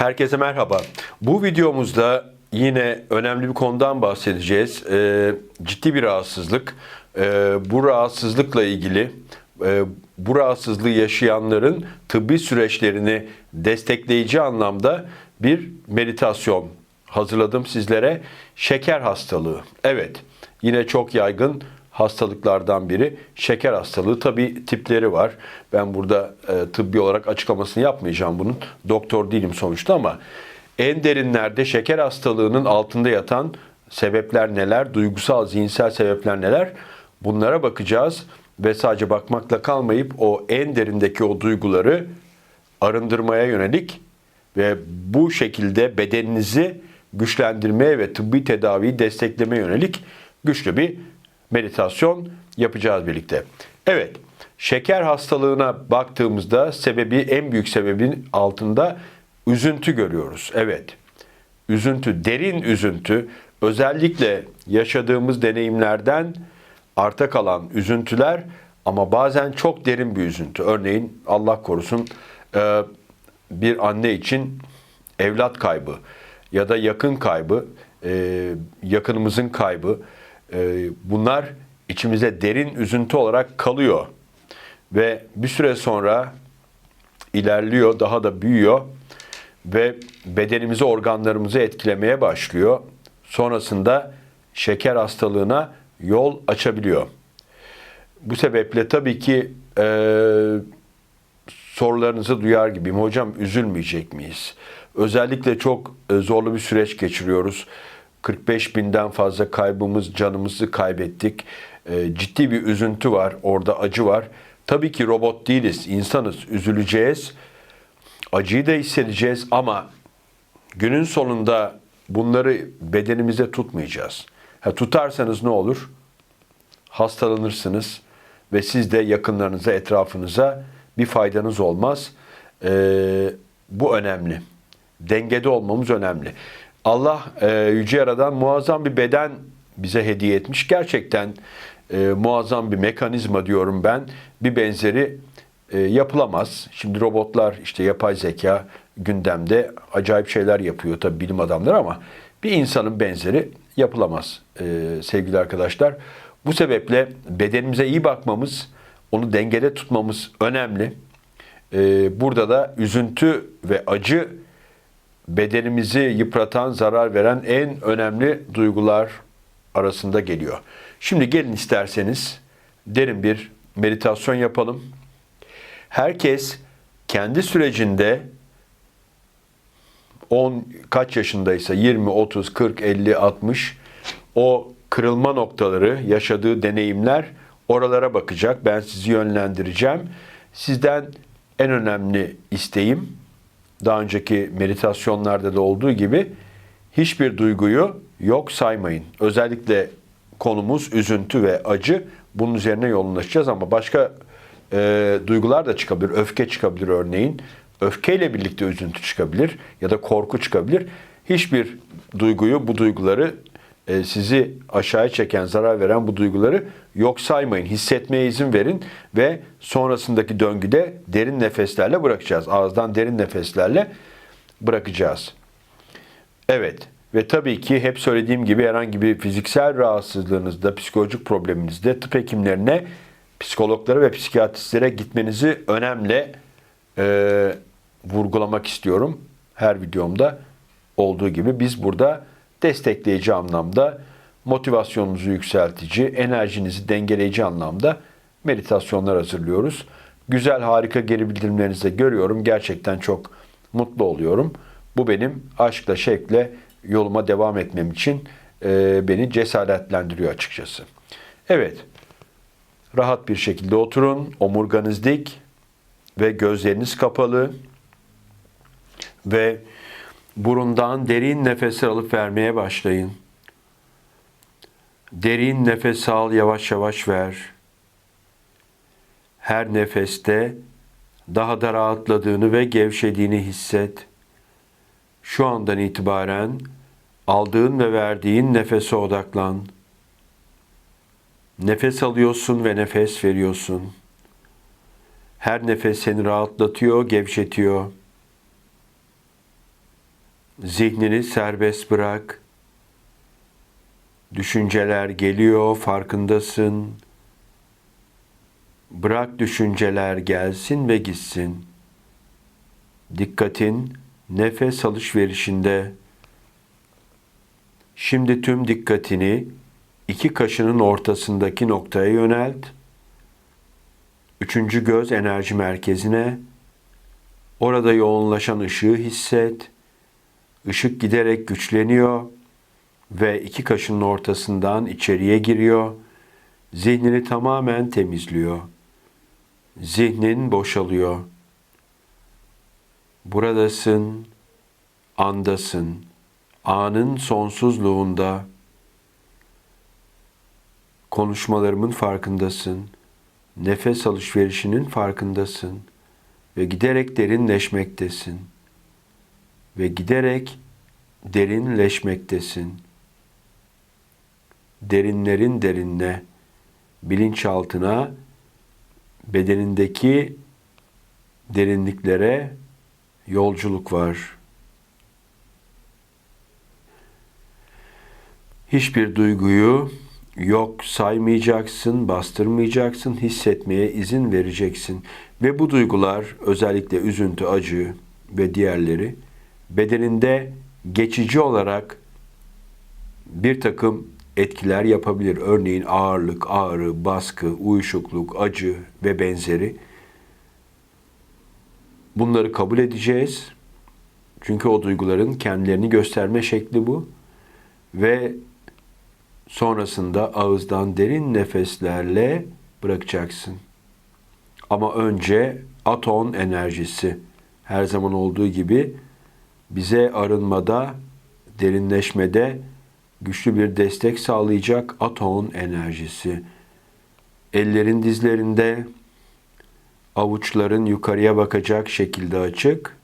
Herkese merhaba. Bu videomuzda yine önemli bir konudan bahsedeceğiz. Ee, ciddi bir rahatsızlık. Ee, bu rahatsızlıkla ilgili e, bu rahatsızlığı yaşayanların tıbbi süreçlerini destekleyici anlamda bir meditasyon hazırladım sizlere. Şeker hastalığı. Evet, yine çok yaygın hastalıklardan biri şeker hastalığı. Tabi tipleri var. Ben burada e, tıbbi olarak açıklamasını yapmayacağım bunun. Doktor değilim sonuçta ama en derinlerde şeker hastalığının altında yatan sebepler neler, duygusal, zihinsel sebepler neler bunlara bakacağız ve sadece bakmakla kalmayıp o en derindeki o duyguları arındırmaya yönelik ve bu şekilde bedeninizi güçlendirmeye ve tıbbi tedaviyi desteklemeye yönelik güçlü bir meditasyon yapacağız birlikte. Evet, şeker hastalığına baktığımızda sebebi en büyük sebebin altında üzüntü görüyoruz. Evet. Üzüntü, derin üzüntü, özellikle yaşadığımız deneyimlerden arta kalan üzüntüler ama bazen çok derin bir üzüntü. Örneğin Allah korusun e, bir anne için evlat kaybı ya da yakın kaybı, e, yakınımızın kaybı e, bunlar içimize derin üzüntü olarak kalıyor ve bir süre sonra ilerliyor, daha da büyüyor ve bedenimizi, organlarımızı etkilemeye başlıyor. Sonrasında şeker hastalığına yol açabiliyor. Bu sebeple tabii ki e, sorularınızı duyar gibiyim. Hocam üzülmeyecek miyiz? Özellikle çok e, zorlu bir süreç geçiriyoruz. 45 binden fazla kaybımız, canımızı kaybettik. E, ciddi bir üzüntü var, orada acı var. Tabii ki robot değiliz, insanız, üzüleceğiz. Acıyı da hissedeceğiz ama günün sonunda bunları bedenimize tutmayacağız. Ha, tutarsanız ne olur? Hastalanırsınız ve siz de yakınlarınıza, etrafınıza bir faydanız olmaz. Ee, bu önemli. Dengede olmamız önemli. Allah e, Yüce Yaradan muazzam bir beden bize hediye etmiş. Gerçekten e, muazzam bir mekanizma diyorum ben. Bir benzeri e, yapılamaz. Şimdi robotlar işte yapay zeka gündemde acayip şeyler yapıyor tabii bilim adamları ama bir insanın benzeri yapılamaz e, sevgili arkadaşlar. Bu sebeple bedenimize iyi bakmamız, onu dengede tutmamız önemli. E, burada da üzüntü ve acı bedenimizi yıpratan, zarar veren en önemli duygular arasında geliyor. Şimdi gelin isterseniz derin bir meditasyon yapalım. Herkes kendi sürecinde 10 kaç yaşındaysa 20, 30, 40, 50, 60 o kırılma noktaları, yaşadığı deneyimler oralara bakacak. Ben sizi yönlendireceğim. Sizden en önemli isteğim daha önceki meditasyonlarda da olduğu gibi hiçbir duyguyu yok saymayın. Özellikle konumuz üzüntü ve acı. Bunun üzerine yoğunlaşacağız ama başka e, duygular da çıkabilir. Öfke çıkabilir örneğin. Öfkeyle birlikte üzüntü çıkabilir ya da korku çıkabilir. Hiçbir duyguyu, bu duyguları e, sizi aşağıya çeken, zarar veren bu duyguları yok saymayın. Hissetmeye izin verin ve sonrasındaki döngüde derin nefeslerle bırakacağız. Ağızdan derin nefeslerle bırakacağız. Evet ve tabii ki hep söylediğim gibi herhangi bir fiziksel rahatsızlığınızda, psikolojik probleminizde tıp hekimlerine, psikologlara ve psikiyatristlere gitmenizi önemli e, vurgulamak istiyorum. Her videomda olduğu gibi biz burada destekleyici anlamda, motivasyonunuzu yükseltici, enerjinizi dengeleyici anlamda meditasyonlar hazırlıyoruz. Güzel, harika geri bildirimlerinizi de görüyorum. Gerçekten çok mutlu oluyorum. Bu benim aşkla, şevkle yoluma devam etmem için e, beni cesaretlendiriyor açıkçası. Evet, rahat bir şekilde oturun, omurganız dik ve gözleriniz kapalı ve burundan derin nefes alıp vermeye başlayın. Derin nefes al, yavaş yavaş ver. Her nefeste daha da rahatladığını ve gevşediğini hisset. Şu andan itibaren aldığın ve verdiğin nefese odaklan. Nefes alıyorsun ve nefes veriyorsun. Her nefes seni rahatlatıyor, gevşetiyor. Zihnini serbest bırak. Düşünceler geliyor, farkındasın. Bırak düşünceler gelsin ve gitsin. Dikkatin nefes alışverişinde. Şimdi tüm dikkatini iki kaşının ortasındaki noktaya yönelt. Üçüncü göz enerji merkezine. Orada yoğunlaşan ışığı hisset. Işık giderek güçleniyor ve iki kaşının ortasından içeriye giriyor. Zihnini tamamen temizliyor. Zihnin boşalıyor. Buradasın, andasın, anın sonsuzluğunda. Konuşmalarımın farkındasın. Nefes alışverişinin farkındasın ve giderek derinleşmektesin. Ve giderek derinleşmektesin. Derinlerin derinle, bilinçaltına, bedenindeki derinliklere yolculuk var. Hiçbir duyguyu yok saymayacaksın, bastırmayacaksın, hissetmeye izin vereceksin. Ve bu duygular özellikle üzüntü, acı ve diğerleri bedeninde geçici olarak bir takım etkiler yapabilir. Örneğin ağırlık, ağrı, baskı, uyuşukluk, acı ve benzeri. Bunları kabul edeceğiz. Çünkü o duyguların kendilerini gösterme şekli bu. Ve sonrasında ağızdan derin nefeslerle bırakacaksın. Ama önce aton enerjisi her zaman olduğu gibi bize arınmada, derinleşmede güçlü bir destek sağlayacak aton enerjisi. Ellerin dizlerinde, avuçların yukarıya bakacak şekilde açık.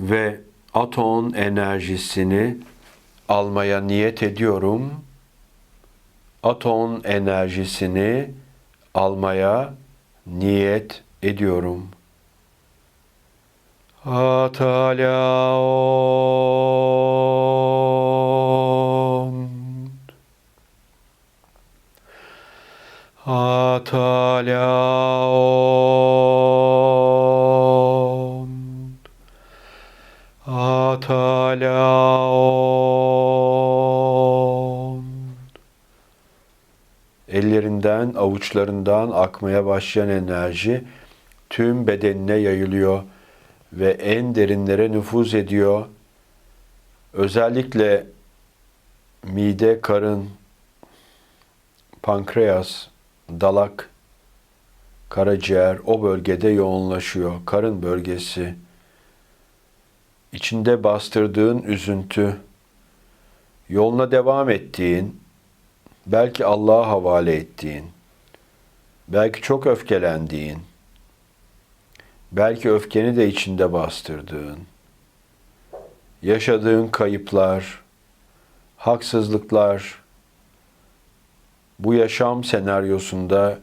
Ve aton enerjisini almaya niyet ediyorum. Aton enerjisini almaya niyet ediyorum. Atalaon Atalaon Atalaon Ellerinden, avuçlarından akmaya başlayan enerji tüm bedenine yayılıyor ve en derinlere nüfuz ediyor. Özellikle mide, karın, pankreas, dalak, karaciğer o bölgede yoğunlaşıyor. Karın bölgesi, içinde bastırdığın üzüntü, yoluna devam ettiğin, belki Allah'a havale ettiğin, belki çok öfkelendiğin, belki öfkeni de içinde bastırdığın, yaşadığın kayıplar, haksızlıklar, bu yaşam senaryosunda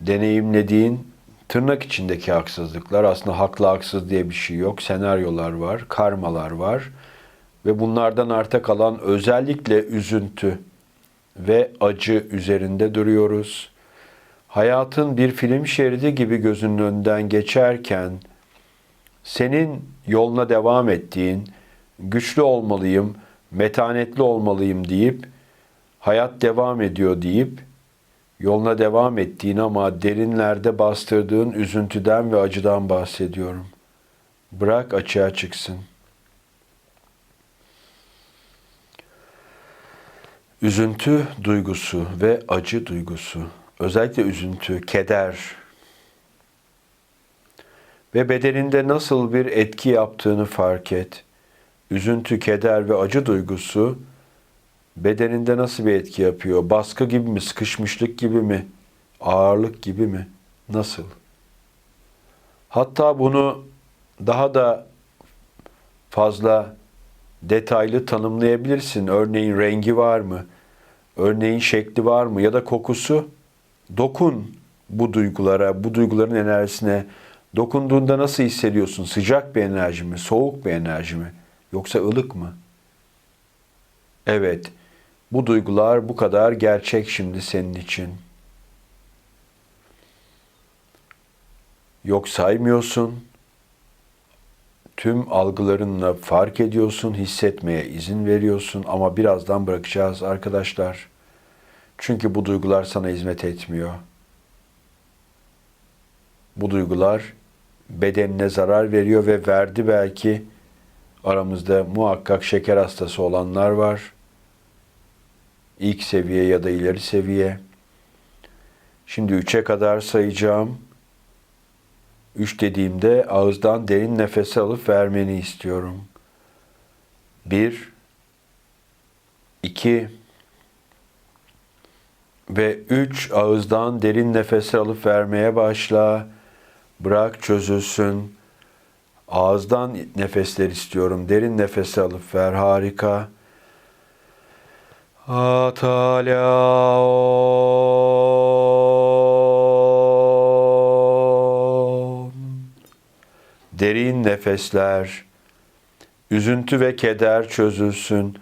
deneyimlediğin tırnak içindeki haksızlıklar, aslında haklı haksız diye bir şey yok, senaryolar var, karmalar var ve bunlardan arta kalan özellikle üzüntü ve acı üzerinde duruyoruz hayatın bir film şeridi gibi gözünün önünden geçerken senin yoluna devam ettiğin, güçlü olmalıyım, metanetli olmalıyım deyip hayat devam ediyor deyip yoluna devam ettiğin ama derinlerde bastırdığın üzüntüden ve acıdan bahsediyorum. Bırak açığa çıksın. Üzüntü duygusu ve acı duygusu özellikle üzüntü, keder ve bedeninde nasıl bir etki yaptığını fark et. Üzüntü, keder ve acı duygusu bedeninde nasıl bir etki yapıyor? Baskı gibi mi, sıkışmışlık gibi mi, ağırlık gibi mi? Nasıl? Hatta bunu daha da fazla detaylı tanımlayabilirsin. Örneğin rengi var mı? Örneğin şekli var mı? Ya da kokusu? Dokun bu duygulara, bu duyguların enerjisine. Dokunduğunda nasıl hissediyorsun? Sıcak bir enerji mi? Soğuk bir enerji mi? Yoksa ılık mı? Evet. Bu duygular bu kadar gerçek şimdi senin için. Yok saymıyorsun. Tüm algılarınla fark ediyorsun, hissetmeye izin veriyorsun ama birazdan bırakacağız arkadaşlar. Çünkü bu duygular sana hizmet etmiyor. Bu duygular bedenine zarar veriyor ve verdi belki. Aramızda muhakkak şeker hastası olanlar var. İlk seviye ya da ileri seviye. Şimdi üçe kadar sayacağım. Üç dediğimde ağızdan derin nefes alıp vermeni istiyorum. Bir, iki ve üç ağızdan derin nefes alıp vermeye başla. Bırak çözülsün. Ağızdan nefesler istiyorum. Derin nefes alıp ver. Harika. Atalyaon. Derin nefesler. Üzüntü ve keder çözülsün.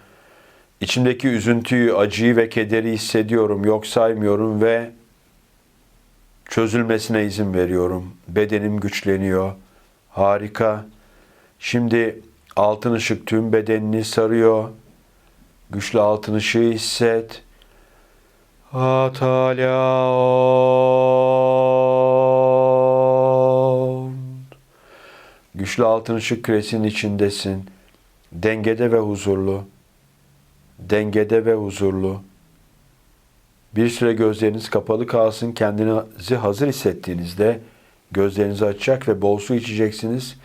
İçimdeki üzüntüyü, acıyı ve kederi hissediyorum, yok saymıyorum ve çözülmesine izin veriyorum. Bedenim güçleniyor. Harika. Şimdi altın ışık tüm bedenini sarıyor. Güçlü altın ışığı hisset. Atalyaon. Güçlü altın ışık küresinin içindesin. Dengede ve huzurlu. Dengede ve huzurlu. Bir süre gözleriniz kapalı kalsın. Kendinizi hazır hissettiğinizde gözlerinizi açacak ve bol su içeceksiniz.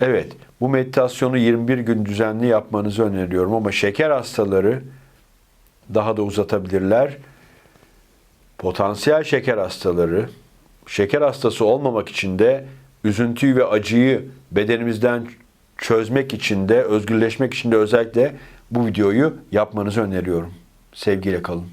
Evet, bu meditasyonu 21 gün düzenli yapmanızı öneriyorum ama şeker hastaları daha da uzatabilirler. Potansiyel şeker hastaları, şeker hastası olmamak için de üzüntüyü ve acıyı bedenimizden çözmek için de, özgürleşmek için de özellikle bu videoyu yapmanızı öneriyorum. Sevgiyle kalın.